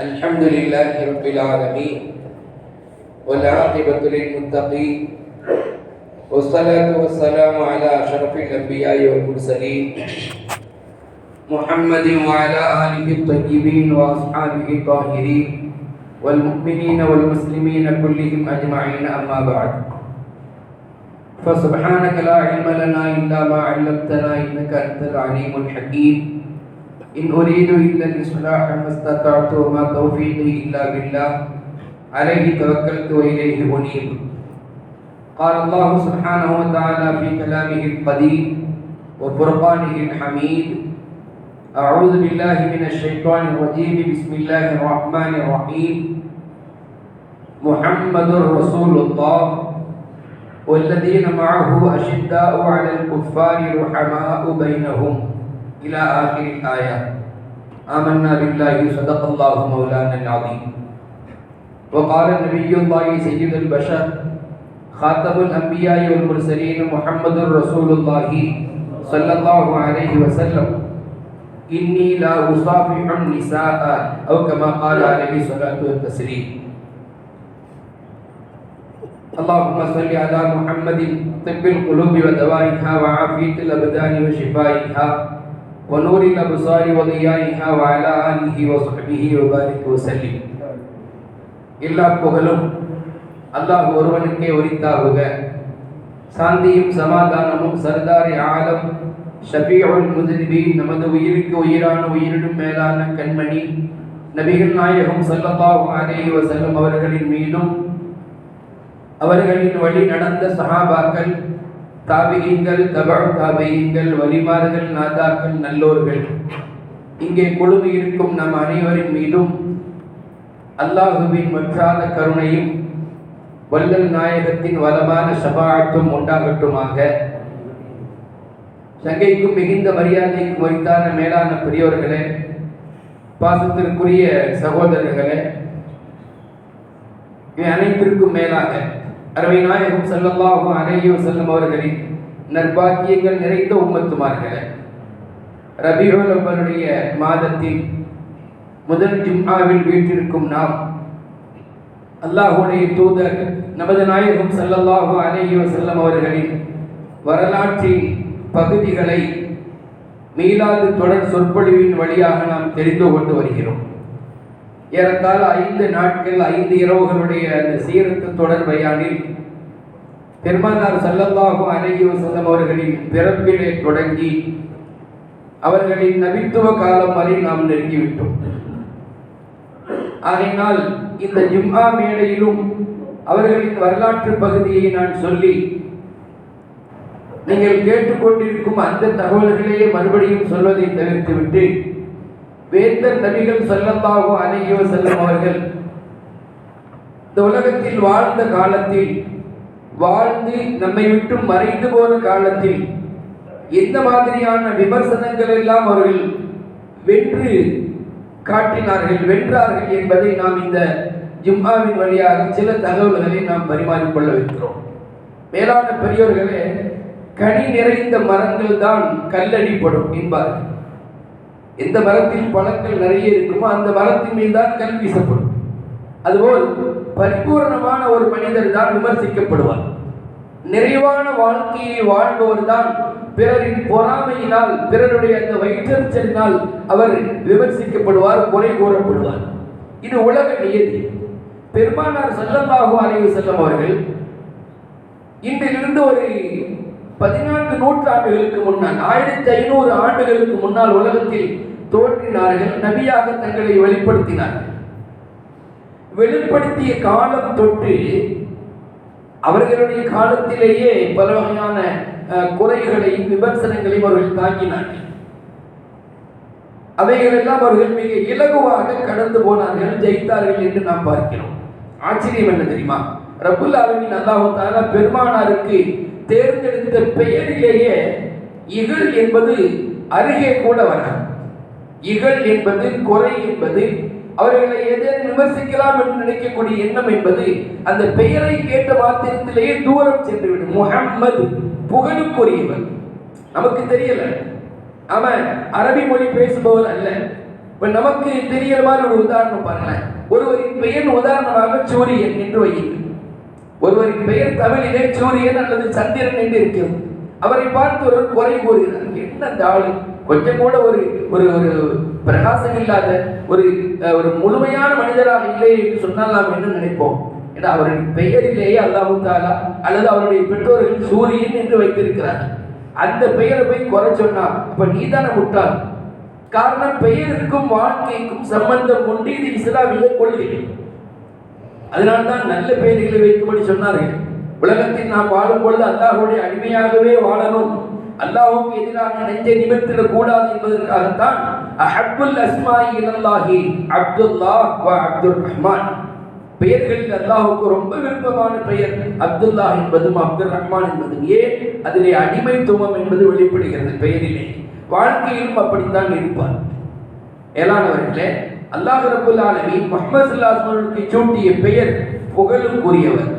الحمد لله رب العالمين والعاقبة للمتقين والصلاة والسلام على أشرف الأنبياء والمرسلين محمد وعلى آله الطيبين وأصحابه الطاهرين والمؤمنين والمسلمين كلهم أجمعين أما بعد فسبحانك لا علم لنا إلا ما علمتنا إنك أنت العليم الحكيم إن أريد إلا الإصلاح ما استطعت وما توفيقي إلا بالله عليه توكلت وإليه أنيب. قال الله سبحانه وتعالى في كلامه القديم وفرقانه الحميد أعوذ بالله من الشيطان الرجيم بسم الله الرحمن الرحيم. محمد رسول الله والذين معه أشداء على الكفار رحماء بينهم. إلى آخر الآية. آمنا بالله صدق الله مولانا العظيم. وقال النبي الله سيد البشر خاتم الأنبياء والمرسلين محمد رسول الله صلى الله عليه وسلم. إني لا أصافح النساء أو كما قال عليه الصلاة والتسليم. اللهم صل على محمد طب القلوب ودوائها وعافية الأبدان وشفائها. ونور الأبصار وضيائها وعلى آله وصحبه وبارك وسلم எல்லா புகழும் அல்லாஹ் ஒருவனுக்கே உரித்தாகுக சாந்தியும் சமாதானமும் சர்தாரி ஆலம் ஷபீஉல் முஜ்ரிபீன் நமது உயிருக்கு உயிரான உயிரிடும் மேலான கண்மணி நபிகள் நாயகம் ஸல்லல்லாஹு அலைஹி வஸல்லம் அவர்களின் மீதும் அவர்களின் வழி நடந்த சஹாபாக்கள் தாபிகங்கள் தபழ் தாபிகங்கள் வலிமார்கள் நாதாக்கள் நல்லோர்கள். இங்கே குழுமி இருக்கும் நம் அனைவரின் மீதும் அல்லாஹுவின் வற்றாத கருணையும் வல்லல் நாயகத்தின் வளமான சபாத்தும் உண்டாகட்டுமாக. சங்கைக்கும் மிகுந்த மரியாதைக்கும் மறித்தான மேலான பெரியோர்களே பாசத்திற்குரிய சகோதரர்களே இவை அனைத்திற்கும் மேலாக அருமை நாயகம் செல்லல்லாஹு அலைஹி செல்லும் அவர்களின் நற்பாக்கியங்கள் நிறைந்த உம்மத்துமார்கள் ரபியுல் அவருடைய மாதத்தில் முதல் ஜும்ஆவில் வீட்டிற்கும் நாம் அல்லாஹுடைய தூதர் நமது நாயகம் சல்லல்லாஹு அலைஹி வஸல்லம் அவர்களின் வரலாற்றின் பகுதிகளை மீளாது தொடர் சொற்பொழிவின் வழியாக நாம் தெரிந்து கொண்டு வருகிறோம். ஏறத்தாழ ஐந்து நாட்கள் ஐந்து இரவுகளுடைய அந்த சீரத்து தொடர் பயானில் பெருமானார் சல்லல்லாஹு அலைஹி வஸல்லம் அவர்களின் பிறப்பிலே தொடங்கி அவர்களின் நபித்துவ காலம் வரை நாம் நெருங்கிவிட்டோம். அதனால் இந்த ஜிம்மா மேடையிலும் அவர்களின் வரலாற்று பகுதியை நான் சொல்லி நீங்கள் கேட்டுக்கொண்டிருக்கும் அந்த தகவல்களையே மறுபடியும் சொல்வதை தவிர்த்துவிட்டு வேந்தர் நபிகள் செல்லல்லாஹோ அணுகிய செல்லும் அவர்கள் இந்த உலகத்தில் வாழ்ந்த காலத்தில் வாழ்ந்து நம்மை விட்டு மறைந்து போன காலத்தில் எந்த மாதிரியான விமர்சனங்கள் எல்லாம் அவர்கள் வென்று காட்டினார்கள் வென்றார்கள் என்பதை நாம் இந்த ஜிம்மாவின் வழியாக சில தகவல்களை நாம் பரிமாறிக்கொள்ள வைக்கிறோம். மேலான பெரியோர்களே கனி நிறைந்த மரங்கள் தான் கல்லடிப்படும் என்பார்கள். எந்த மரத்தில் பழங்கள் நிறைய இருக்குமோ அந்த மரத்தின் மீது தான் கல் வீசப்படும். அதுபோல் பரிபூர்ணமான ஒரு மனிதர் தான் விமர்சிக்கப்படுவார். நிறைவான வாழ்க்கையை வாழ்பவர் தான் பிறரின் பொறாமையினால் பிறருடைய அந்த வயிற்றறிச்சலினால் அவர் விமர்சிக்கப்படுவார் குறை கூறப்படுவார். இது உலக நியதி. பெருமானார் செல்லல்லாஹு அலைவு செல்லம் அவர்கள் இன்றிலிருந்து ஒரு பதினான்கு நூற்றாண்டுகளுக்கு முன்னால் ஆயிரத்தி ஐநூறு ஆண்டுகளுக்கு முன்னால் உலகத்தில் தோன்றினார்கள் நபியாக தங்களை வெளிப்படுத்தினார்கள். வெளிப்படுத்திய காலம் தொட்டு அவர்களுடைய காலத்திலேயே பல வகையான குறைகளையும் விமர்சனங்களையும் அவர்கள் தாங்கினார்கள். அவைகளெல்லாம் அவர்கள் மிக இலகுவாக கடந்து போனார்கள் ஜெயித்தார்கள் என்று நாம் பார்க்கிறோம். ஆச்சரியம் என்ன தெரியுமா? ரபுல் ஆலமின் அல்லாஹு தாலா பெருமானாருக்கு தேர்ந்தெடுத்த பெயரிலேயே இகழ் என்பது அருகே கூட வராது. இகழ் என்பது குறை என்பது அவர்களை ஏதேனும் விமர்சிக்கலாம் என்று நினைக்கக்கூடிய எண்ணம் என்பது அந்த பெயரை கேட்ட மாத்திரத்திலேயே தூரம் சென்றுவிடும். முகம்மது புகழுக்குரியவர். நமக்கு தெரியல. அவன் அரபி மொழி பேசுபவர் அல்ல. இப்ப நமக்கு தெரியற மாதிரி ஒரு உதாரணம் பாருங்களேன். ஒருவரின் பெயர் உதாரணமாக சூரியன் என்று வையுங்கள். ஒருவரின் பெயர் தமிழிலே சூரியன் அல்லது சந்திரன் என்று இருக்கிறது அவரை பார்த்து ஒரு குறை கூறுகிறார். என்ன தாளி? கொஞ்சம் கூட ஒரு ஒரு ஒரு பிரகாசம் இல்லாத ஒரு ஒரு முழுமையான மனிதராக இல்லை என்று சொன்னால் நாம் என்ன நினைப்போம்? ஏன்னா அவருடைய பெயரிலேயே அல்லாஹு தாலா அல்லது அவருடைய பெற்றோர்கள் சூரியன் என்று வைத்திருக்கிறார் அந்த பெயரை போய் குறை சொன்னா அப்ப நீதானே முட்டாள். காரணம் பெயருக்கும் வாழ்க்கைக்கும் சம்பந்தம் கொண்டு இது இஸ்லாமிய கொள்கை. அதனால்தான் நல்ல பெயர்களை வைக்கும்படி சொன்னார்கள். உலகத்தில் நாம் வாழும் பொழுது அல்லாஹ்வுடைய அடிமையாகவே வாழணும். அல்லாஹுக்கு எதிராக நெஞ்சை நிமிர்த்திடக் கூடாது என்பதற்காகத்தான் அஹப்புல் அஸ்மாஇ இலல்லாஹி அப்துல்லாஹ் வ அப்துல் ரஹ்மான். பெயர்களில் அல்லாஹுக்கு ரொம்ப விருப்பமான பெயர் அப்துல்லாஹ் என்பதும் அப்துல் ரஹ்மான் என்பதும். ஏன்? அதிலே அடிமைத்துவம் என்பது வெளிப்படுகிறது பெயரிலே. வாழ்க்கையிலும் அப்படித்தான் இருப்பார். ஏலானவர்களே அல்லாஹ் ரபுல் ஆலமி முஹம்மது ஸல்லல்லாஹு சூட்டிய பெயர் புகழுக்குரியவர்.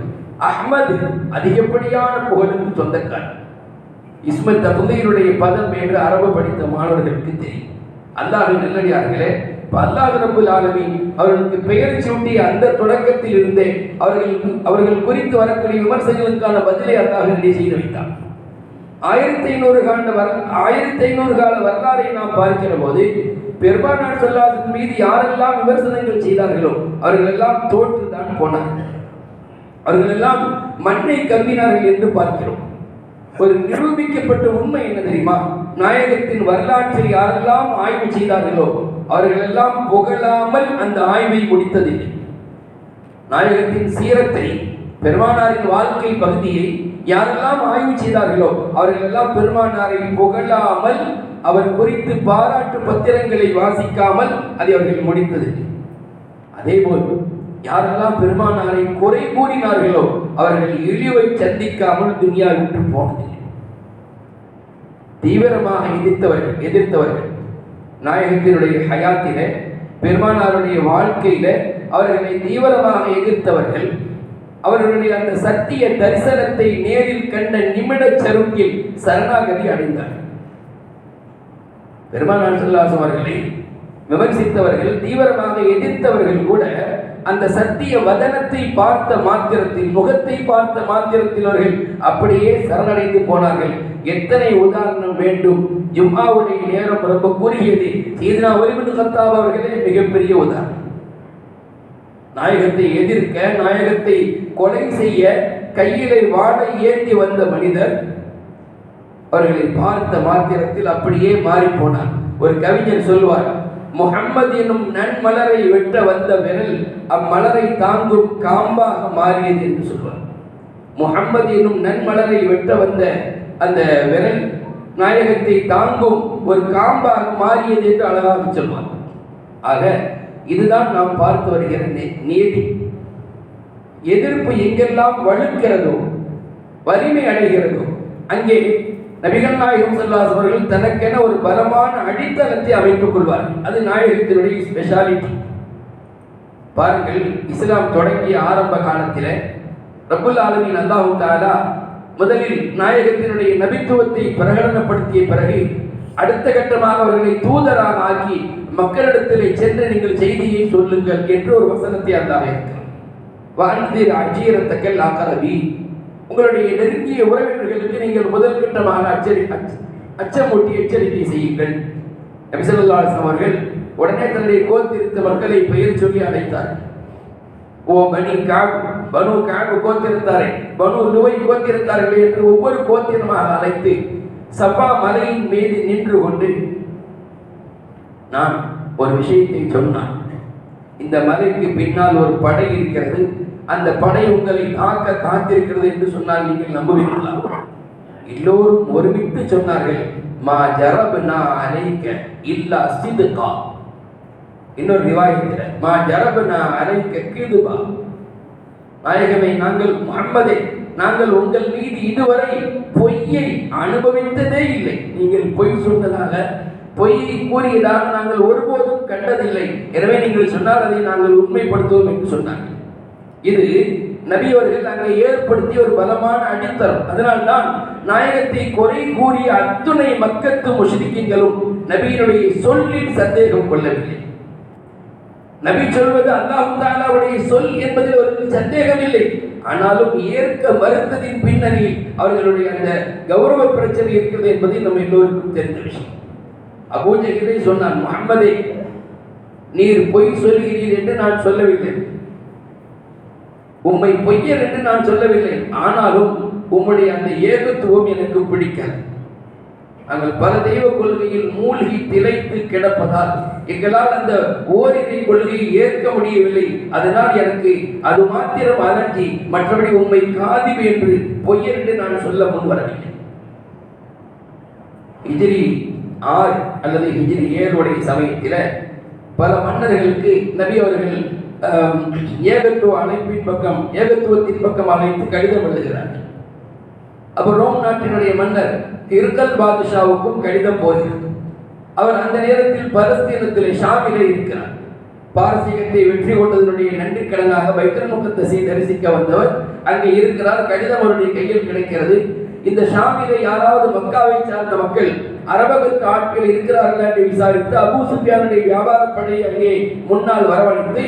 அஹ்மது அதிகப்படியான புகழுக்கு சொந்தக்கார் இஸ்மத் தகுதியினுடைய பதம் என்று அரபு படித்த மாணவர்களுக்கு தெரியும். அல்லாஹின் நல்லடியார்களே அல்லாஹ் ரபுல் ஆலமி அவர்களுக்கு பெயர் சூட்டிய அந்த தொடக்கத்தில் இருந்தே அவர்கள் அவர்கள் குறித்து வரக்கூடிய விமர்சனங்களுக்கான பதிலை அல்லாஹ் ரெடி செய்து வைத்தார். ஆயிரத்தி ஐநூறு காண்ட வர ஆயிரத்தி ஐநூறு கால வரலாறை நாம் பார்க்கிற போது பெருமானார் சொல்லாதன் மீது யாரெல்லாம் விமர்சனங்கள் செய்தார்களோ அவர்கள் எல்லாம் தோற்று தான் போனார்கள். அவர்கள் எல்லாம் மண்ணை கம்பினார்கள் என்று பார்க்கிறோம். ஒரு நிரூபிக்கப்பட்ட உண்மை என்ன தெரியுமா? நாயகத்தின் வரலாற்றை யாரெல்லாம் ஆய்வு செய்தார்களோ அவர்கள் எல்லாம் புகழாமல் அந்த ஆய்வை முடித்ததில்லை. நாயகத்தின் சீரத்தை பெருமானாரின் வாழ்க்கை பகுதியை யாரெல்லாம் ஆய்வு செய்தார்களோ அவர்கள் எல்லாம் பெருமானாரை புகழாமல் அவர் குறித்து பாராட்டு பத்திரங்களை வாசிக்காமல் அதை அவர்கள் முடித்ததில்லை அதேபோல் யாரெல்லாம் பெருமானாரை குறை கூறினார்களோ அவர்கள் இழிவை சந்திக்காமல் துனியா விட்டு போனதில்லை. தீவிரமாக எதிர்த்தவர்கள் எதிர்த்தவர்கள். நாயகத்தினுடைய ஹயாத்தில பெருமானாருடைய வாழ்க்கையில அவர்களை தீவிரமாக எதிர்த்தவர்கள் அவர்களுடைய அந்த சத்திய தரிசனத்தை நேரில் கண்ட நிமிட சருக்கில் சரணாகதி அடைந்தார்கள். பெருமானார் சொல்லாஸ் அவர்களை விமர்சித்தவர்கள் தீவிரமாக எதிர்த்தவர்கள் கூட அந்த சத்திய வதனத்தை பார்த்த மாத்திரத்தில் முகத்தை பார்த்த மாத்திரத்தில் அவர்கள் அப்படியே சரணடைந்து போனார்கள். எத்தனை உதாரணம் வேண்டும்? ஜும்மாவுடைய நேரம் ரொம்ப கூறியது சீதனா ஒலிபின் கத்தாப் அவர்களே மிகப்பெரிய உதாரணம். நாயகத்தை எதிர்க்க நாயகத்தை கொலை செய்ய கையிலே வாடை ஏந்தி வந்த மனிதர் அவர்களை பார்த்த மாத்திரத்தில் அப்படியே மாறி போனார் ஒரு கவிஞர் சொல்வார் முகம்மது எனும் நன்மலரை வெட்ட வந்த விரல் அம்மலரை தாங்கும் காம்பாக மாறியது என்று சொல்வார். முகம்மது எனும் நன்மலரை வெட்ட வந்த அந்த விரல் நாயகத்தை தாங்கும் ஒரு காம்பாக மாறியது என்று அழகாக சொல்வார். ஆக இதுதான் நாம் பார்த்து வருகிற நியதி எதிர்ப்பு எங்கெல்லாம் வலுக்கிறதோ வலிமை அடைகிறதோ அங்கே நபிகள் நாயகம் செல்லாஸ் அவர்கள் தனக்கென ஒரு பலமான அடித்தளத்தை அமைத்துக் கொள்வார்கள். அது நாயகத்தினுடைய ஸ்பெஷாலிட்டி பாருங்கள் இஸ்லாம் தொடங்கிய ஆரம்ப காலத்தில் ரபுல் ஆலமின் அல்லாஹு தாலா முதலில் நாயகத்தினுடைய நபித்துவத்தை பிரகடனப்படுத்திய பிறகு அடுத்த கட்டமாக அவர்களை தூதராக ஆக்கி மக்களிடத்திலே சென்று நீங்கள் செய்தியை சொல்லுங்கள் என்று ஒரு வசனத்தை அல்லாஹ் இருக்கிறார் வாழ்ந்தீர் அஜீரத்தக்கல் ஆக்கரவி உங்களுடைய நெருங்கிய உறவினர்களுக்கு நீங்கள் முதல் கட்டமாக அச்சரி அச்ச- அச்சமூட்டி எச்சரிக்கை செய்யுங்கள். நபிசல்லா அவர்கள் உடனே தன்னுடைய கோத்திருத்த மக்களை பெயர் சொல்லி அழைத்தார். ஓ பனி காபு பனு காபு கோத்திருந்தாரே பனு லுவை கோத்திருந்தார்களே என்று ஒவ்வொரு கோத்திரமாக அழைத்து சபா மலையின் மீது நின்று கொண்டு நான் ஒரு விஷயத்தை சொன்னான். இந்த மலைக்கு பின்னால் ஒரு படை இருக்கிறது. அந்த படை உங்களை தாக்க காத்திருக்கிறது என்று சொன்னால் நீங்கள் நம்புவீர்களா? எல்லோரும் ஒருமித்து சொன்னார்கள் மா ஜரப்னா அலைக்க இல்லா சிதுகா. இன்னொரு ரிவாயத்தில் மா ஜரப்னா அலைக்க கிதுபா. நாயகமே நாங்கள் முகம்மதே நாங்கள் உங்கள் மீது இதுவரை பொய்யை அனுபவித்ததே இல்லை. நீங்கள் பொய் சொன்னதாக பொய்யை கூறியதாக நாங்கள் ஒருபோதும் கண்டதில்லை. எனவே நீங்கள் சொன்னால் அதை நாங்கள் உண்மைப்படுத்துவோம் என்று சொன்னார்கள். இது நபியவர்கள் அங்கே ஏற்படுத்திய ஒரு பலமான அடித்தளம். அதனால்தான் நாயகத்தை குறை கூறிய அத்துணை மக்கத்து முஷ்ரிக்கீன்களும் நபியினுடைய சொல்லில் சந்தேகம் கொள்ளவில்லை. நபி சொல்வது அல்லாஹ் தாலாவுடைய சொல் என்பதில் அவருக்கு சந்தேகம் இல்லை ஆனாலும் ஏற்க மறுத்ததின் பின்னணியில் அவர்களுடைய அந்த கௌரவ பிரச்சனை இருக்கிறது என்பதை நம்ம எல்லோருக்கும் தெரிந்த விஷயம். அபூஜகிதை சொன்னான் முகமதே நீர் பொய் சொல்கிறீர் என்று நான் சொல்லவில்லை. உம்மை பொய்யர் என்று நான் சொல்லவில்லை. ஆனாலும் உம்முடைய அந்த ஏகத்துவம் எனக்கு பிடிக்காது. நாங்கள் பல தெய்வ கொள்கையில் மூழ்கி திளைத்து கிடப்பதால் எங்களால் அந்த ஓரிரை கொள்கையை ஏற்க முடியவில்லை. அதனால் எனக்கு அது மாத்திரம் அலர்ஜி மற்றபடி உண்மை காதிவு என்று பொய்யர் என்று நான் சொல்ல முன் வரவில்லை. இஜிரி ஆறு அல்லது இஜிரி ஏழுடைய சமயத்தில் பல மன்னர்களுக்கு நபி அவர்கள் ஏகத்துவ அழைப்பின் பக்கம் ஏகத்துவத்தின் பக்கம் அழைத்து கடிதம் எழுதுகிறார்கள் அப்போ ரோம் நாட்டினுடைய மன்னர் இருக்கல் பாதுஷாவுக்கும் கடிதம் போகிறது. அவர் அந்த நேரத்தில் பலஸ்தீனத்திலே ஷாமிலே இருக்கிறார். பாரசீகத்தை வெற்றி கொண்டதனுடைய நன்றி கடனாக பைத்தல் தரிசிக்க வந்தவர் அங்கே இருக்கிறார். கடிதம் அவருடைய கையில் கிடைக்கிறது. இந்த ஷாமிலே யாராவது மக்காவை சார்ந்த மக்கள் அரபகத்து ஆட்கள் இருக்கிறார்கள் என்று விசாரித்து அபூ சுஃபியானுடைய வியாபார படை அங்கே முன்னால் வரவழைத்து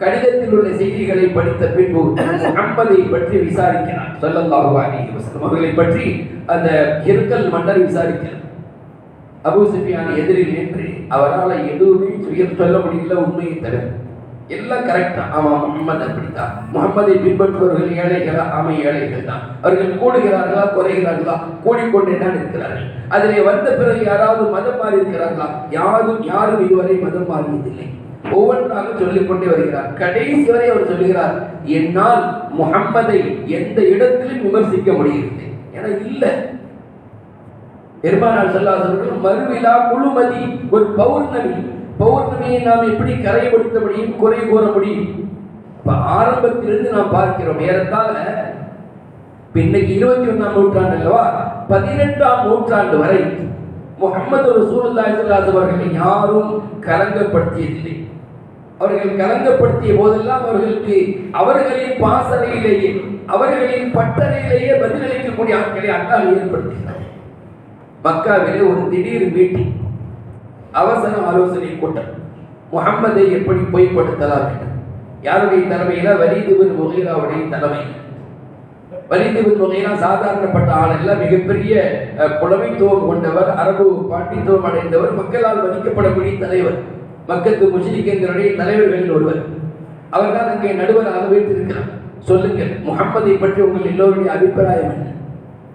கடிதத்தில் உள்ள செய்திகளை படித்த பின்பு முகம்மதை பற்றி விசாரிக்கிறார். சொல்லல்லாஹு அலைஹி வஸல்லம். அவர்களை பற்றி அந்த ஹிர்கல் மன்னர் விசாரிக்கிறார். அபூ சுஃபியான் எதிரில் நின்று அவரால் எதுவுமே துயர் சொல்ல முடியல உண்மையை தவிர. எல்லாம் கரெக்டா ஆமாம் முகமது அப்படித்தான். முகம்மதை பின்பற்றுபவர்கள் ஏழைகளா? ஆமை ஏழைகள் தான். அவர்கள் கூடுகிறார்களா குறைகிறார்களா? கூடிக்கொண்டே தான் இருக்கிறார்கள் அதிலே வந்த பிறகு யாராவது மதம் மாறி இருக்கிறார்களா யாரும் யாரும் இதுவரை மதம் மாறியதில்லை. ஒவ்வொன்றாக சொல்லிக்கொண்டே வருகிறார். கடைசி வரை அவர் சொல்லுகிறார் என்னால் முகம்மதை எந்த இடத்திலும் விமர்சிக்க முடியவில்லை. என இல்லை. பெருமானார் சொல்லாதவர்கள் மறுவிழா முழுமதி ஒரு பௌர்ணமி. பௌர்ணமியை நாம் எப்படி கரைப்படுத்த முடியும் குறை கூற முடியும்? இப்ப ஆரம்பத்திலிருந்து நாம் பார்க்கிறோம் ஏறத்தால இன்னைக்கு இருபத்தி ஒன்றாம் நூற்றாண்டு அல்லவா? பதினெட்டாம் நூற்றாண்டு வரை முகமது ரசூலுல்லாஹி ஸல்லல்லாஹு அவர்களை யாரும் கலங்கப்படுத்தியதில்லை. அவர்கள் கலங்கப்படுத்திய போதெல்லாம் அவர்களுக்கு அவர்களின் பாசறையிலேயே அவர்களின் பட்டறையிலேயே பதிலளிக்கக்கூடிய ஆட்களை அல்லாஹ் ஏற்படுத்தினார் மக்காவிலே ஒரு திடீர் மீட்டிங் அவசர ஆலோசனை கூட்டம். முகம்மதை எப்படி பொய்ப்படுத்தலாம் என்று. யாருடைய தலைமையில? வலிதுபின் முகைராவுடைய தலைமை. வலிதுபின் முகீரா சாதாரணப்பட்ட ஆள் அல்ல மிகப்பெரிய அஹ், புலமைத்துவம் கொண்டவர் அரபு பாண்டித்துவம் அடைந்தவர் மக்களால் மதிக்கப்படக்கூடிய தலைவர். மக்கத்து முஷிரிக்கின்றனுடைய தலைவர்களில் ஒருவர். அவர் தான் அங்கே நடுவராக வைத்திருக்கிறார். சொல்லுங்கள் முகம்மதை பற்றி உங்கள் எல்லோருடைய அபிப்பிராயம் என்ன?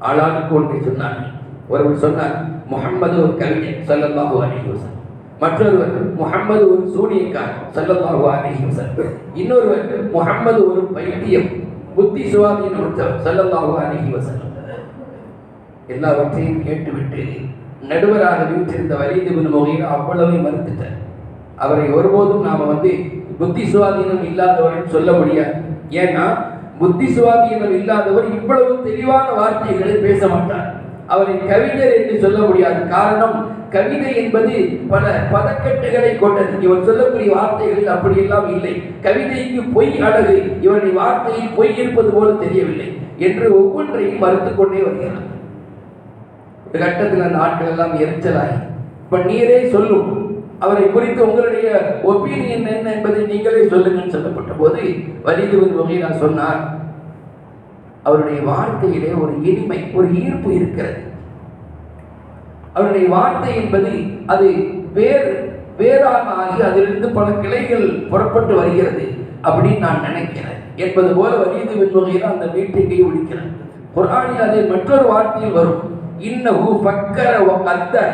ஆளாளுக்கு ஒன்றை சொன்னார்கள். ஒருவர் சொன்னார் முகம்மது ஒரு கவிஞர் சல்லல்லாஹு அலிஹசன் மற்றொருவர் முகம்மது ஒரு சூனியக்காரர் சல்லல்லாஹு அலிஹசன் இன்னொருவர் முகம்மது ஒரு பைத்தியம் புத்தி சுவாதீனம் உற்றவர் சல்லல்லாஹு அலிஹசன் எல்லாவற்றையும் கேட்டுவிட்டு நடுவராக வீற்றிருந்த வலிதுபின் முகையில் அவ்வளவை மறுத்துட்டார். அவரை ஒருபோதும் நாம் வந்து புத்தி சுவாதீனம் இல்லாதவர்னு சொல்ல முடியாது. ஏன்னா புத்தி சுவாதீனம் இல்லாதவர் இவ்வளவு தெளிவான வார்த்தைகளை பேச மாட்டார். அவரை கவிஞர் என்று சொல்ல முடியாது. காரணம் கவிதை என்பது பல பதக்கட்டுகளை கொண்டது. இவர் சொல்லக்கூடிய வார்த்தைகள் அப்படியெல்லாம் இல்லை. கவிதைக்கு பொய் அழகு இவருடைய வார்த்தையில் பொய் இருப்பது போல தெரியவில்லை என்று ஒவ்வொன்றையும் மறுத்து கொண்டே வருகிறார். ஒரு கட்டத்தில் அந்த ஆட்கள் எல்லாம் எரிச்சலாகி இப்ப நீரே சொல்லும் அவரை குறித்து உங்களுடைய ஒப்பீனியன் என்ன என்பதை நீங்களே சொல்லுங்கள் சொல்லப்பட்ட போது வலிதுவன் வகையிலா சொன்னார் அவருடைய வார்த்தையிலே ஒரு இனிமை ஒரு ஈர்ப்பு இருக்கிறது. அவருடைய வார்த்தை என்பது அது வேறு வேறாக ஆகி அதிலிருந்து பல கிளைகள் புறப்பட்டு வருகிறது அப்படின்னு நான் நினைக்கிறேன். என்பது போல வலிது வகையில் அந்த மீட்டிங்கை முடிக்கிறேன் குர்ஆனில் அது மற்றொரு வார்த்தையில் வரும் இன்னஹு பக்கர கத்தர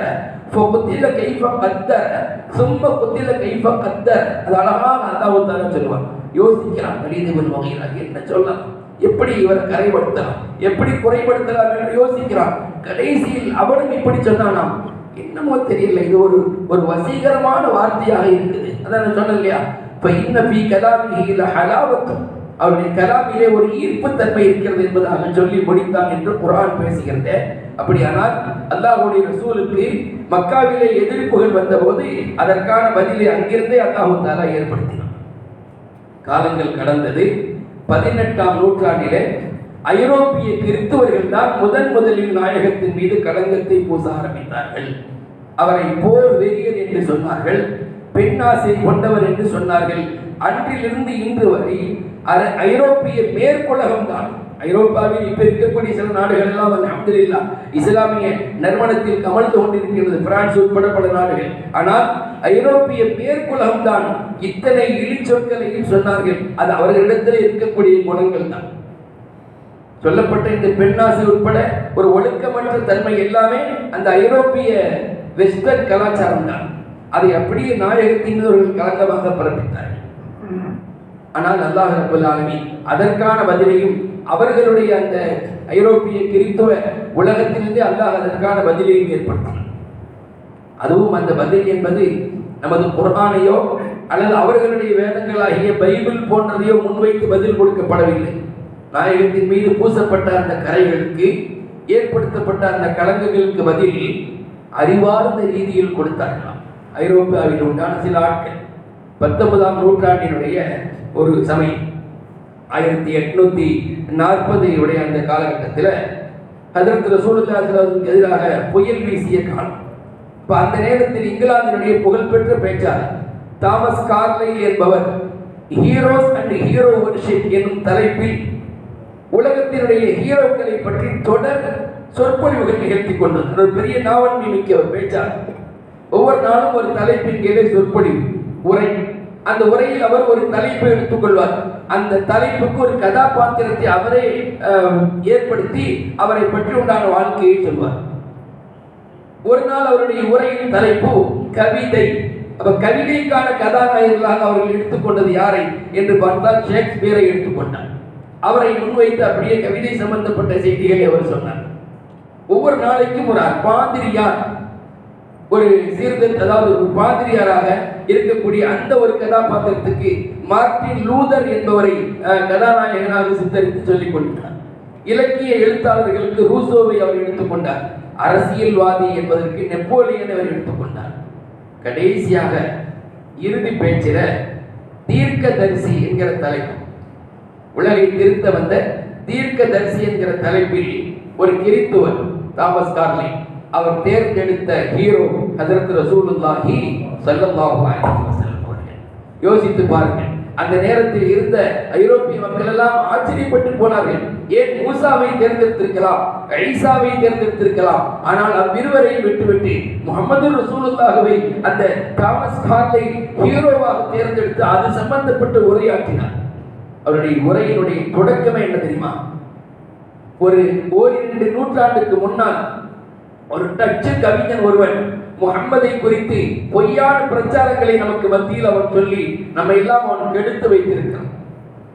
ஃபகுத்தில கைஃப கத்தர் சும்ம குத்தில கைஃப கத்தர் அது அழகாக அல்லாஹ் தாலா சொல்லுவான். யோசிக்கிறான் வலிது வகையில் என்ன சொல்லலாம்? எப்படி இவரை கரைப்படுத்தலாம்? எப்படி குறைப்படுத்தலாம்? என்று யோசிக்கிறான். கடைசியில் அவனும் இப்படி சொன்னானாம். என்னமோ தெரியல இது ஒரு ஒரு வசீகரமான வார்த்தையாக இருக்குது. அதான் நான் சொன்னேன் இல்லையா? இப்போ இன்ன ஃபீ கலாமிஹி ஹலாவத்தும் அவருடைய கலாமிலே ஒரு ஈர்ப்புத்தன்மை இருக்கிறது என்பதாக சொல்லி முடித்தான் என்று குரான் பேசுகிறது அப்படியானால் அல்லாஹ்வுடைய ரசூலுக்கு மக்காவிலே எதிர்ப்புகள் வந்தபோது அதற்கான பதிலை அங்கிருந்தே அல்லாஹு தாலா ஏற்படுத்தினான். காலங்கள் கடந்தது பதினெட்டாம் நூற்றாண்டிலே ஐரோப்பிய கிறிஸ்துவர்கள் தான் முதன் முதலில் நாயகத்தின் மீது களங்கத்தை பூச ஆரம்பித்தார்கள். அவரை போர் வெறியர் என்று சொன்னார்கள் பெண்ணாசை கொண்டவர் என்று சொன்னார்கள். அன்றிலிருந்து இன்று வரை ஐரோப்பிய மேற்குலகம் தான் ஐரோப்பாவில் இப்ப இருக்கக்கூடிய சில நாடுகள் எல்லாம் அல்ஹம்துலில்லா இஸ்லாமிய நறுமணத்தில் கமழ்ந்து கொண்டிருக்கிறது பிரான்ஸ் உட்பட பல நாடுகள். ஆனால் ஐரோப்பிய மேற்குலகம் தான் இத்தனை இழிச்சொற்களையும் சொன்னார்கள். அது அவர்களிடத்தில் இருக்கக்கூடிய குணங்கள் தான். சொல்லப்பட்ட இந்த பெண்ணாசி உட்பட ஒரு ஒழுக்கமற்ற தன்மை எல்லாமே அந்த ஐரோப்பிய வெஸ்டர்ன் கலாச்சாரம் தான். அதை அப்படியே நாயகத்தின் அவர்கள் கலக்கமாக பரப்பித்தார்கள் ஆனால் அல்லாஹ் ரப்பல் அதற்கான பதிலையும் அவர்களுடைய அந்த ஐரோப்பிய கிறித்துவ உலகத்திலிருந்து அல்லாஹ் அதற்கான பதிலையும் ஏற்படுத்தினார் அதுவும் அந்த பதில் என்பது நமது குர்ஆனையோ அல்லது அவர்களுடைய வேதங்களாகிய பைபிள் போன்றதையோ முன்வைத்து பதில் கொடுக்கப்படவில்லை. நாயகத்தின் மீது பூசப்பட்ட அந்த கரைகளுக்கு ஏற்படுத்தப்பட்ட அந்த கலங்குகளுக்கு பதில் அறிவார்ந்த ரீதியில் கொடுத்தார்களாம். ஐரோப்பியாவில் உண்டான சில ஆட்கள் பத்தொன்பதாம் நூற்றாண்டினுடைய ஒரு சமயம் ஆயிரத்தி எட்நூத்தி நாற்பது உடைய அந்த காலகட்டத்தில் ஹதரத் ரசூலுல்லாஹிற்கு எதிராக புயல் வீசிய காலம். இப்போ அந்த நேரத்தில் இங்கிலாந்தினுடைய புகழ்பெற்ற பேச்சாளர் தாமஸ் கார்லைல் என்பவர் ஹீரோஸ் அண்ட் ஹீரோ வர்ஷிப் என்னும் தலைப்பில் உலகத்தினுடைய ஹீரோக்களை பற்றி தொடர் சொற்பொழிவுகள் நிகழ்த்தி கொண்டிருந்தார் ஒரு பெரிய நாவன்மை மிக்க ஒரு பேச்சாளர். ஒவ்வொரு நாளும் ஒரு தலைப்பின் கீழே சொற்பொழிவு. உரை. அந்த உரையில் அவர் ஒரு தலைப்பை எடுத்துக்கொள்வார். அந்த தலைப்புக்கு ஒரு கதாபாத்திரத்தை அவரே ஏற்படுத்தி அவரை பற்றி உண்டான வாழ்க்கையை சொல்வார். ஒரு நாள் அவருடைய உரையின் தலைப்பு கவிதை. அப்ப கவிதைக்கான கதாநாயகர்களாக அவர்கள் எடுத்துக்கொண்டது யாரை என்று பார்த்தால் ஷேக்ஸ்பியரை எடுத்துக்கொண்டார். அவரை முன்வைத்து அப்படியே கவிதை சம்பந்தப்பட்ட செய்திகளை அவர் சொன்னார். ஒவ்வொரு நாளைக்கும் ஒரு பாதிரியார் ஒரு சீர்திருத்த அதாவது ஒரு பாதிரியாராக இருக்கக்கூடிய அந்த ஒரு கதாபாத்திரத்துக்கு மார்டின் லூதர் என்பவரை கதாநாயகனாக சித்தரித்து சொல்லிக் கொண்டார் இலக்கிய எழுத்தாளர்களுக்கு ரூசோவை அவர் எடுத்துக்கொண்டார் அரசியல்வாதி என்பதற்கு நெப்போலியன் அவர் எடுத்துக்கொண்டார் கடைசியாக இறுதி பேச்சில தீர்க்கதரிசி என்கிற தலைப்பு. உலகை திருத்த வந்த தீர்க்கதரிசி என்கிற தலைப்பில் ஒரு கிறித்துவர் தாமஸ் கார்லின் அவர் தேர்ந்தெடுத்த ஹீரோ ஹசரத் ரசூலுல்லாஹி சல்லல்லாஹு அலைஹி வஸல்லம் அவர்கள். யோசித்து பாருங்கள். அந்த நேரத்தில் இருந்த ஐரோப்பிய மக்கள் எல்லாம் ஆச்சரியப்பட்டு போனார்கள். ஏன் மூசாவை தேர்ந்தெடுத்திருக்கலாம்? ஐசாவை தேர்ந்தெடுத்திருக்கலாம்? ஆனால் அவ்விருவரையும் விட்டுவிட்டு முகமது ரசூலுல்லாஹுவை அந்த தாமஸ் கார்லை ஹீரோவாக தேர்ந்தெடுத்து அது சம்பந்தப்பட்டு உரையாற்றினார். அவருடைய உரையினுடைய தொடக்கமே என்ன தெரியுமா? ஒரு ஓரிரண்டு நூற்றாண்டுக்கு முன்னால் ஒரு டச்சு கவிஞன் ஒருவன் முகம்மதை குறித்து பொய்யான பிரச்சாரங்களை நமக்கு மத்தியில் அவன் சொல்லி நம்ம எல்லாம் அவன் கெடுத்து வைத்திருக்கிறான்.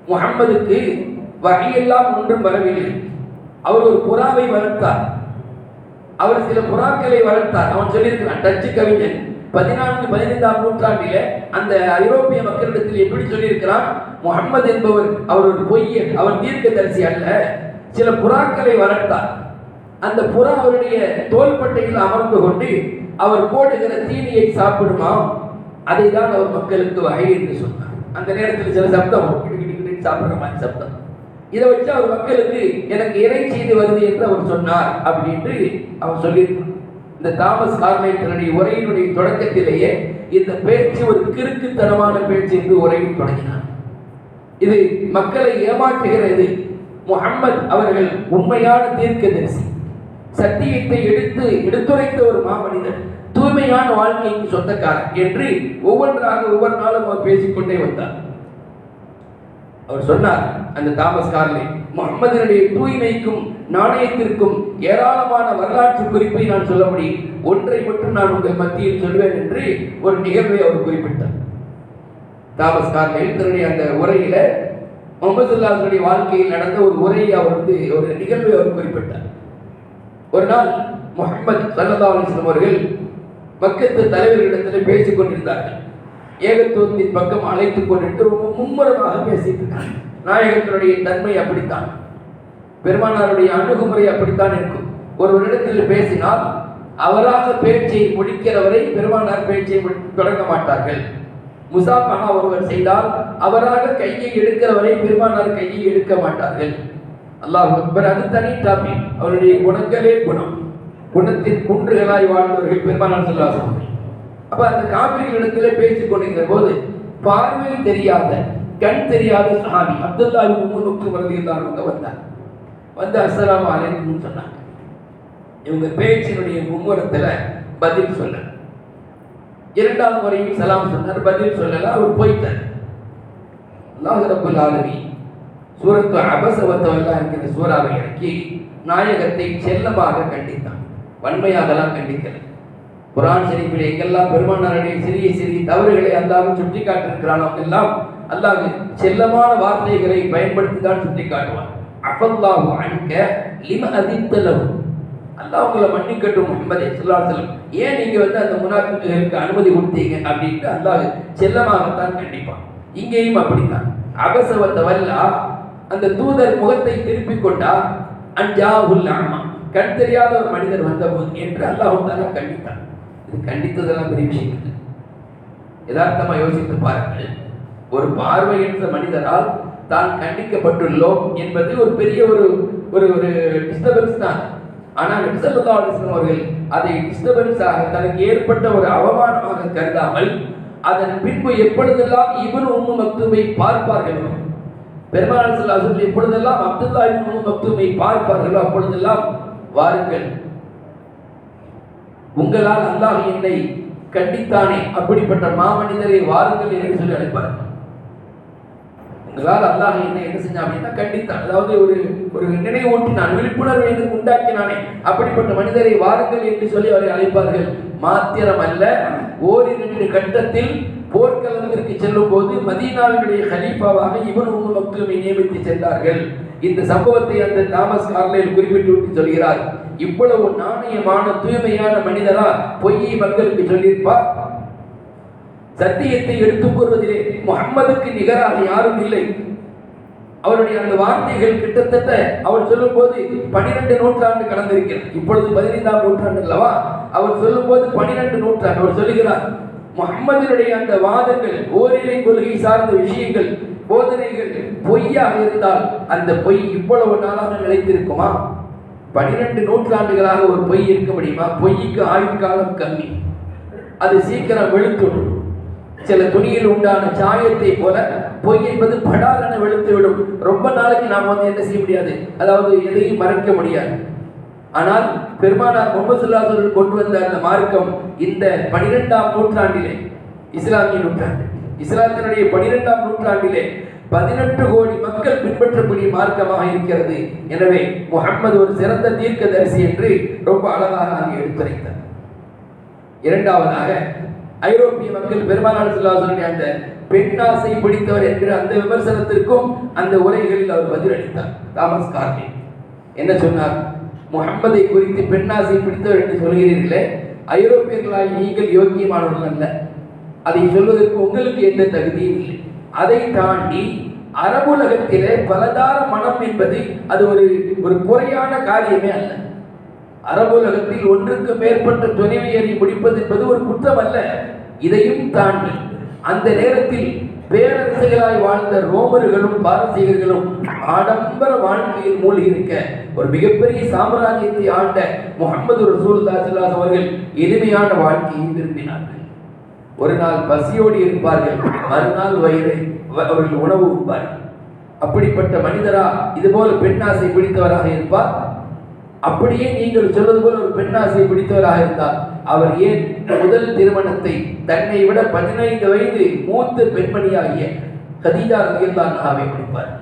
முகம்மதுக்கு வகையெல்லாம் ஒன்றும் வரவில்லை. அவர் ஒரு புறாவை வளர்த்தார். அவர் சில புறாக்களை வளர்த்தார். அவன் சொல்லியிருக்கிறான் டச்சு கவிஞன். பதினான்கு பதினைந்தாம் நூற்றாண்டில அந்த ஐரோப்பிய மக்களிடத்தில் எப்படி சொல்லியிருக்கிறான்? முகம்மது என்பவர் அவர் ஒரு பொய்யன். அவர் தீர்க்கதரிசி அல்ல. சில புறாக்களை வளர்த்தார். அந்த புறா அவருடைய தோள்பட்டையில் அமர்ந்து கொண்டு அவர் போடுகிற தீனியை சாப்பிடுமாம். அதை தான் அவர் மக்களுக்கு வகை என்று சொன்னார். அந்த நேரத்தில் சில சப்தம் சாப்பிடுற மாதிரி சப்தம். இதை வச்சு அவர் மக்களுக்கு எனக்கு இறை செய்து வருது என்று அவர் சொன்னார் அப்படின்ட்டு அவர் சொல்லியிருக்கார் இந்த தாமஸ் கார்லை தன்னுடைய உரையினுடைய தொடக்கத்திலேயே இந்த பேச்சு ஒரு கிறுக்குத்தனமான பேச்சு என்று உரையில் தொடங்கினார். இது மக்களை ஏமாற்றுகிறது. முஹம்மத் அவர்கள் உண்மையான தீர்க்கதரிசி. சத்தியத்தை எடுத்து எடுத்துரைத்த ஒரு மாமனிதர் தூய்மையான வாழ்க்கைக்கு சொந்தக்காரர் என்று ஒவ்வொன்றாக ஒவ்வொரு நாளும் அவர் பேசிக்கொண்டே வந்தார். அவர் சொன்னார் அந்த தாமஸ் கார்லே முகமதனுடைய தூய்மைக்கும் நாணயத்திற்கும் ஏராளமான வரலாற்று குறிப்பை நான் சொல்ல முடியும் ஒன்றை மட்டும் நான் உங்கள் மத்தியில் சொல்வேன் என்று ஒரு நிகழ்வை அவர் குறிப்பிட்டார். தாமஸ் கார்லே தன்னுடைய அந்த உரையில முகமதுல்லாஹுடைய வாழ்க்கையில் நடந்த ஒரு உரையை அவர் வந்து ஒரு நிகழ்வை அவர் குறிப்பிட்டார். ஒரு நாள் முகமது சல்லா அலிஸ்லாம் அவர்கள் மக்கத்து தலைவர்களிடத்தில் பேசிக் கொண்டிருந்தார்கள். ஏகத்துவத்தின் பக்கம் அழைத்துக் கொண்டிட்டு ரொம்ப மும்முரமாக பேசிட்டு நாயகத்தினுடைய தன்மை அப்படித்தான். பெருமானாருடைய அணுகுமுறை அப்படித்தான் இருக்கும். ஒருவரிடத்தில் பேசினால் அவராக பேச்சை முடிக்கிறவரை பெருமானார் பேச்சை முடி- தொடங்க மாட்டார்கள். முசாபகா ஒருவர் செய்தால் அவராக கையை எடுக்கிறவரை பெருமானார் கையை எடுக்க மாட்டார்கள். அல்லாஹ் அக்பர் அது தனி டாபிக். அவருடைய குணங்களே குணம். குணத்தின் குன்றுகளாய் வாழ்ந்தவர்கள் பெருமானார் சொல்லாசம் அப்ப அந்த காவிரிகளிடத்துல பேசிக் கொண்டிருக்கிற போது பார்வை தெரியாத கண் தெரியாத சஹாபி அப்துல்லா முன்னுக்கு வருகிறாங்க வந்தார். வந்து அஸ்ஸலாமு அலைக்கும் சொன்னாங்க இவங்க பேச்சினுடைய மும்முரத்துல பதில் சொல்ல இரண்டாவது முறையும் சலாம் சொன்னார் பதில் சொல்லல அவர் போயிட்டார். அல்லாஹ் ரபுல் ஆலமீன் சூரத்து அபசவத்தவல்லா என்கிற சூறாவை இறக்கி நாயகத்தை செல்லமாக கண்டித்தான். வன்மையாகலாம் கண்டிக்கல. குரான் ஷரீஃபில் எங்கெல்லாம் பெருமானாருடைய சிறிய சிறிய தவறுகளை அல்லாஹ் சுட்டி காட்டிருக்கிறானோ எல்லாம் அல்லாஹ் செல்லமான வார்த்தைகளை பயன்படுத்தி தான் சுட்டி காட்டுவான். அஃபல்லாஹு அன்க லிம அதித்தலவு அல்லாஹ் உங்களை மன்னிக்கட்டும் முகமது சொல்லாசலம் ஏன் நீங்கள் வந்து அந்த முனாஃபிக்குகளுக்கு அனுமதி கொடுத்தீங்க அப்படின்ட்டு அல்லாஹ் செல்லமாகத்தான் கண்டிப்பான். இங்கேயும் அப்படித்தான். அபசவத்த வல்லா அந்த தூதர் முகத்தை திருப்பிக் கொண்டா அஞ்சாவுல் அம்மா. கண் தெரியாத ஒரு மனிதர் வந்தபோது என்று அல்லாஹ் தாலா கண்டித்தான். இது கண்டித்ததெல்லாம் பெரிய விஷயம் இல்லை. யதார்த்தமா யோசித்து பாருங்கள். ஒரு பார்வையற்ற மனிதரால் தான் கண்டிக்கப்பட்டுள்ளோம் என்பது ஒரு பெரிய ஒரு ஒரு ஒரு டிஸ்டர்பன்ஸ் தான். ஆனால் நபிசல்லா அலிஸ்லாம் அவர்கள் அதை டிஸ்டர்பன்ஸாக தனக்கு ஏற்பட்ட ஒரு அவமானமாக கருதாமல் அதன் பின்பு எப்பொழுதெல்லாம் இவன் உம்மு மக்துமை பார்ப்பார்களோ பெருமாள் செல்லாசன் எப்பொழுதெல்லாம் அப்துல்லா இப்னு உம்மு பார்ப்பார்களோ அப்பொழுதெல்லாம் வாருங்கள். உங்களால் அல்லாஹ் என்னை கண்டித்தானே அப்படிப்பட்ட மாமனிதரை வாருங்கள் என்று சொல்லி அழைப்பார்கள். உங்களால் அல்லாஹ் என்னை என்ன செஞ்சான் அப்படின்னா கண்டித்தான். அதாவது ஒரு ஒரு நினைவூட்டினான் விழிப்புணர்வு எனக்கு உண்டாக்கினானே அப்படிப்பட்ட மனிதரை வாருங்கள் என்று சொல்லி அவரை அழைப்பார்கள். மாத்திரம் அல்ல ஓரிரண்டு கட்டத்தில் போர்க்களத்திற்கு செல்லும் போது மதீனாவினுடைய ஹலீஃபாவாக இவன் உங்கள் மக்களை நியமித்து சென்றார்கள். இந்த சம்பவத்தை அந்த தாமஸ் கார்லையில் குறிப்பிட்டு விட்டு சொல்கிறார். இவ்வளவு நாணயமான தூய்மையான மனிதனா பொய்யை மக்களுக்கு சொல்லியிருப்பார்? சத்தியத்தை எடுத்துக் கூறுவதிலே முகம்மதுக்கு நிகராக யாரும் இல்லை. அவருடைய அந்த வார்த்தைகள் கிட்டத்தட்ட அவர் சொல்லும் போது பனிரெண்டு நூற்றாண்டு கடந்திருக்கிறது. இப்பொழுது பதினைந்தாம் நூற்றாண்டு அல்லவா? அவர் சொல்லும் போது பனிரெண்டு நூற்றாண்டு. அவர் சொல்லுகிறார் முகம்மதினுடைய அந்த வாதங்கள் ஓரிலை கொள்கை சார்ந்த விஷயங்கள் போதனைகள் பொய்யாக இருந்தால் அந்த பொய் இவ்வளவு நாளாக நிலைத்திருக்குமா? பனிரெண்டு நூற்றாண்டுகளாக ஒரு பொய் இருக்க முடியுமா? பொய்க்கு ஆயுட்காலம் கம்மி. அது சீக்கிரம் வெளுத்துடும் சில துணியில் உண்டான சாயத்தை போல பொய் என்பது படாலென வெளுத்து விடும் ரொம்ப நாளைக்கு நாம் வந்து என்ன செய்ய முடியாது? அதாவது எதையும் மறைக்க முடியாது. ஆனால் பெருமானார் முகமது கொண்டு வந்த அந்த மார்க்கம் இந்த பனிரெண்டாம் நூற்றாண்டிலே இஸ்லாமிய நூற்றாண்டு. இஸ்லாத்தினுடைய பனிரெண்டாம் நூற்றாண்டிலே பதினெட்டு கோடி மக்கள் பின்பற்றக்கூடிய மார்க்கமாக இருக்கிறது. எனவே முகம்மது ஒரு சிறந்த தீர்க்க தரிசி என்று ரொம்ப அழகாக அங்கே எடுத்துரைத்தார். இரண்டாவதாக ஐரோப்பிய மக்கள் பெருமானார் சொல்லாசனுடைய அந்த பெண்ணாசை பிடித்தவர் என்கிற அந்த விமர்சனத்திற்கும் அந்த உரைகளில் அவர் பதிலளித்தார். Thomas Carney. என்ன சொன்னார்? முகம்மதை குறித்து பெண்ணாசை பிடித்தவர் என்று சொல்கிறீர்களே ஐரோப்பியர்களால் நீங்கள் யோக்கியமானவர்கள் அல்ல. அதை சொல்வதற்கு உங்களுக்கு எந்த தகுதியும் இல்லை. அதை தாண்டி அரபுலகத்திலே பலதார மனம் என்பது அது ஒரு ஒரு குறையான காரியமே அல்ல. அரபுலகத்தில் ஒன்றுக்கு மேற்பட்ட துணைவியரை முடிப்பது என்பது ஒரு குற்றம் அல்ல. இதையும் தாண்டி அந்த நேரத்தில் பேரரசுகளாய் வாழ்ந்த ரோமர்களும் பாரசீகர்களும் ஆடம்பர வாழ்க்கையில் மூழ்கி இருக்க ஒரு மிகப்பெரிய சாம்ராஜ்யத்தை ஆண்ட முகமது ரசூல் தாசிலாஸ் அவர்கள் எளிமையான வாழ்க்கையை விரும்பினார்கள். ஒரு நாள் பசியோடு இருப்பார்கள் மறுநாள் வயிறு அவர்கள் உணவு உண்பார்கள். அப்படிப்பட்ட மனிதரா இதுபோல பெண்ணாசை பிடித்தவராக இருப்பார்? அப்படியே நீங்கள் சொல்வது போல ஒரு பெண்ணாசியை பிடித்தவராக இருந்தார். அவர் ஏன் முதல் திருமணத்தை தன்னை விட பதினைந்து வயது மூத்த பெண்மணியாகிய கதீஜா ரலியல்லாஹு முடிப்பார்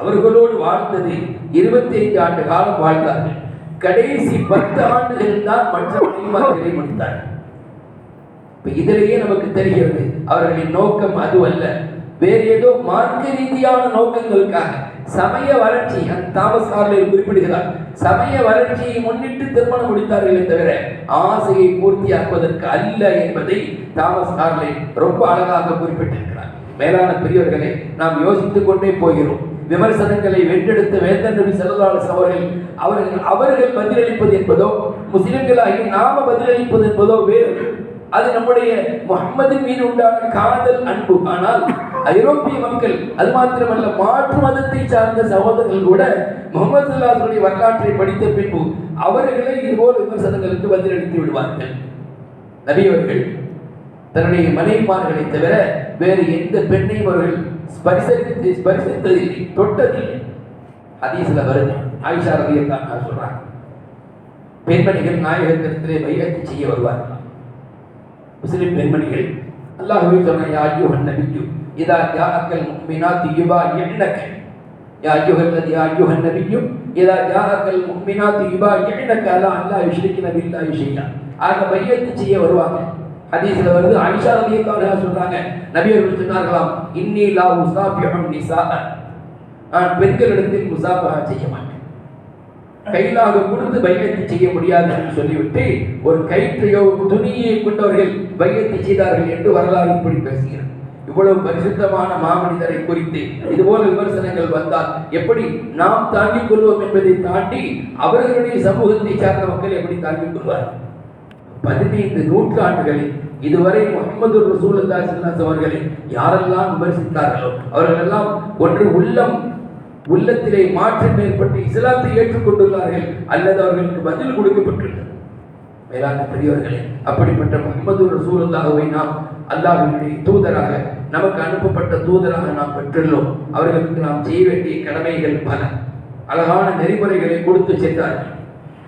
அவர்களோடு வாழ்ந்தது இருபத்தி ஐந்து ஆண்டு காலம் வாழ்ந்தார்கள். கடைசி பத்து ஆண்டுகளில் தான் மற்ற மனைவிமார்களை முடித்தார் இப்ப இதிலேயே நமக்கு தெரிகிறது அவர்களின் நோக்கம் அது அல்ல வேறு ஏதோ மார்க்க ரீதியான நோக்கங்களுக்காக சமய வளர்ச்சி அந்த தாமஸ் கார்லையில் குறிப்பிடுகிறார். சமய வளர்ச்சியை முன்னிட்டு திருமணம் முடித்தார்களே தவிர ஆசையை பூர்த்தியாக்குவதற்கு அல்ல என்பதை தாமஸ் கார்லை ரொம்ப அழகாக குறிப்பிட்டிருக்கிறார். மேலான பெரியவர்களே நாம் யோசித்துக் கொண்டே போகிறோம். விமர்சனங்களை வென்றெடுத்த வேந்தன் நபி செல்லாளர் அவர்கள் அவர்கள் அவர்கள் பதிலளிப்பது என்பதோ முஸ்லிம்களாகி நாம பதிலளிப்பது என்பதோ வேறு. அது நம்முடைய முகமது மீது உண்டான காதல் அன்பு. ஆனால் ஐரோப்பிய மக்கள் அது மாத்திரமல்ல மாற்று மதத்தை சார்ந்த சகோதரர்கள் கூட முகமது சல்லாஹுடைய வரலாற்றை படித்த பின்பு அவர்களே இதுபோல் விமர்சனங்களுக்கு பதிலளித்து விடுவார்கள். நபியவர்கள் தன்னுடைய மனைவிமார்களை தவிர வேறு எந்த பெண்ணையும் அவர்கள் ஸ்பரிசரித்து ஸ்பரிசித்ததில்லை தொட்டதில்லை. ஹதீஸ்ல வருது. ஆயிஷா ரவி நான் சொல்றாங்க. பெண்மணிகள் நாயகத்திலே வைகத்தை செய்ய வருவார்கள். முஸ்லிம் பெண்மணிகள் அல்லாஹுவே சொன்ன யா அய்யுஹன் இதா ஜாஅக்கல் முஃமினாத் யுபாயினக யா அய்யுஹல் லதி யா அய்யுஹன் நபியு இதா ஜாஅக்கல் முக்மினா தியுபா அலா அல்லா விஷ்ணுக்கு நபி இல்லா விஷயம் ஆக பையத்து செய்ய வருவாங்க ஹதீஸ்ல வருது ஐஷா ரலியல்லாஹு சொல்றாங்க நபி அவர்கள் சொன்னார்களாம் இன்னி லா உஸாபிஹு நிசா நான் பெண்களிடத்தில் முசாபஹா செய்ய மாட்டேன் கையிலாக கொடுத்து பையத்தை செய்ய முடியாது என்று சொல்லிவிட்டு ஒரு கயிற்றையோ துணியை கொண்டவர்கள் பையத்தை செய்தார்கள் என்று வரலாறு இப்படி பேசுகிறார் இவ்வளவு பரிசுத்தமான மாமனிதரை குறித்து இதுபோல விமர்சனங்கள் வந்தால் எப்படி நாம் தாங்கிக் கொள்வோம் என்பதை தாண்டி அவர்களுடைய சமூகத்தை சார்ந்த மக்கள் எப்படி தாங்கிக் கொள்வார் பதினைந்து நூற்றாண்டுகளில் இதுவரை முகமது ரசூலுல்லா ஸல்லல்லாஹு அவர்களை யாரெல்லாம் விமர்சித்தார்களோ அவர்களெல்லாம் ஒன்று உள்ளம் உள்ளத்திலே மாற்றம் ஏற்பட்டு இஸ்லாத்தை ஏற்றுக்கொண்டுள்ளார்கள் அல்லது அவர்களுக்கு பதில் கொடுக்கப்பட்டுள்ளது. மேலான பெரியவர்களே அப்படிப்பட்ட முகமது ரசூலுல்லாஹுவை நாம் அல்லாஹ்வினுடைய தூதராக நமக்கு அனுப்பப்பட்ட தூதராக நாம் பெற்றுள்ளோம். அவர்களுக்கு நாம் செய்ய வேண்டிய கடமைகள் பல. அழகான நெறிமுறைகளை கொடுத்து சென்றார்கள்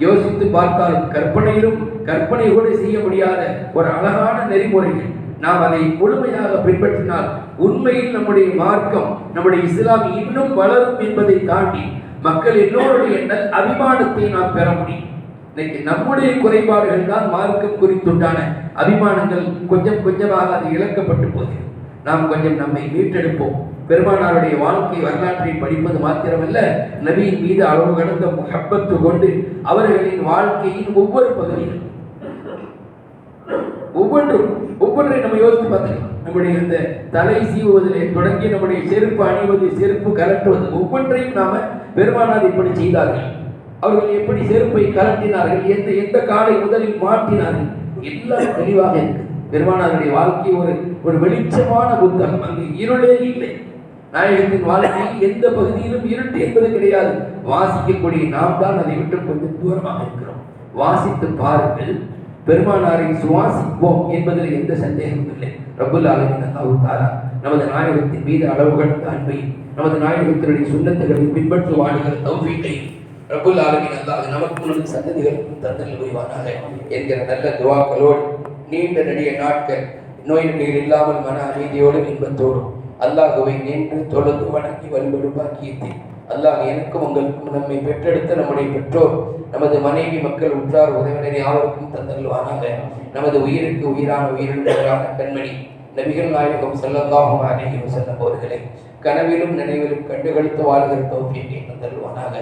யோசித்து பார்த்தால் கற்பனையிலும் கற்பனை கூட செய்ய முடியாத ஒரு அழகான நெறிமுறைகள். நாம் அதை முழுமையாக பின்பற்றினால் உண்மையில் நம்முடைய மார்க்கம் நம்முடைய இஸ்லாம் இன்னும் வளரும் என்பதை தாண்டி மக்கள் எல்லோருடைய அபிமானத்தை நாம் பெற முடியும். இன்னைக்கு நம்முடைய குறைபாடுகள் தான் மார்க்கம் குறித்துண்டான அபிமானங்கள் கொஞ்சம் கொஞ்சமாக அது இழக்கப்பட்டு போகிறது நாம் கொஞ்சம் நம்மை மீட்டெடுப்போம். பெருமானாருடைய வாழ்க்கை வரலாற்றை படிப்பது மாத்திரமல்ல நபியின் மீது அளவு கடந்த முகப்பத்து கொண்டு அவர்களின் வாழ்க்கையின் ஒவ்வொரு பகுதியும் ஒவ்வொன்றும் ஒவ்வொன்றை நம்ம யோசித்து பார்த்துக்கலாம். நம்முடைய இந்த தலை சீவுவதிலே தொடங்கி நம்முடைய செருப்பு அணிவது செருப்பு கலட்டுவது ஒவ்வொன்றையும் நாம பெருமானார் இப்படி செய்தார்கள். அவர்கள் எப்படி செருப்பை கலட்டினார்கள் எந்த எந்த காலை முதலில் மாற்றினார்கள்? எல்லாம் தெளிவாக இருக்கு. பெருமானாருடைய வாழ்க்கை ஒரு ஒரு வெளிச்சமான புத்தகம். அங்கு இருளே இல்லை. நாயகத்தின் வாழ்க்கையில் எந்த பகுதியிலும் இருட்டு என்பது கிடையாது. வாசிக்கக்கூடிய நாம் தான் அதை விட்டு கொஞ்சம் தூரமாக இருக்கிறோம். வாசித்து பாருங்கள். பெருமானாரை சுவாசிப்போம் என்பதில் எந்த சந்தேகமும் இல்லை. ரபுல் அலமின் அல்லாஹு நமது நாயகத்தின் மீது அளவுகள் அன்பை நமது நாயகத்தினுடைய சுண்ணத்துகளை பின்பற்றி வாழ்கிற தௌஃபீக்கை ரபுல் ஆலமின் அல்லாஹ் நமக்கு நமது சந்ததிகளுக்கும் தந்தல் புரிவானாக என்கிற நல்ல துவாக்களோடு நீண்ட நெடிய நாட்கள் நோய் நொடிகள் இல்லாமல் மன அமைதியோடும் இன்பத்தோடும் அல்லாஹுவை நின்று தொழுது வணங்கி வழிபடும் அல்லாஹ் எனக்கும் உங்களுக்கும் நம்மை பெற்றெடுத்த நம்முடைய பெற்றோர் நமது மனைவி மக்கள் உற்றார் உறவினர் யாவருக்கும் தந்தல்வானாக நமது உயிருக்கு உயிரான உயிரிழந்தவரான கண்மணி நபிகள் நாயகம் செல்லந்தாகும் அனைவரும் செல்லும் அவர்களை கனவிலும் நினைவிலும் கண்டுகளித்து வாழ்கிற தோப்பியை தந்தல்வானாக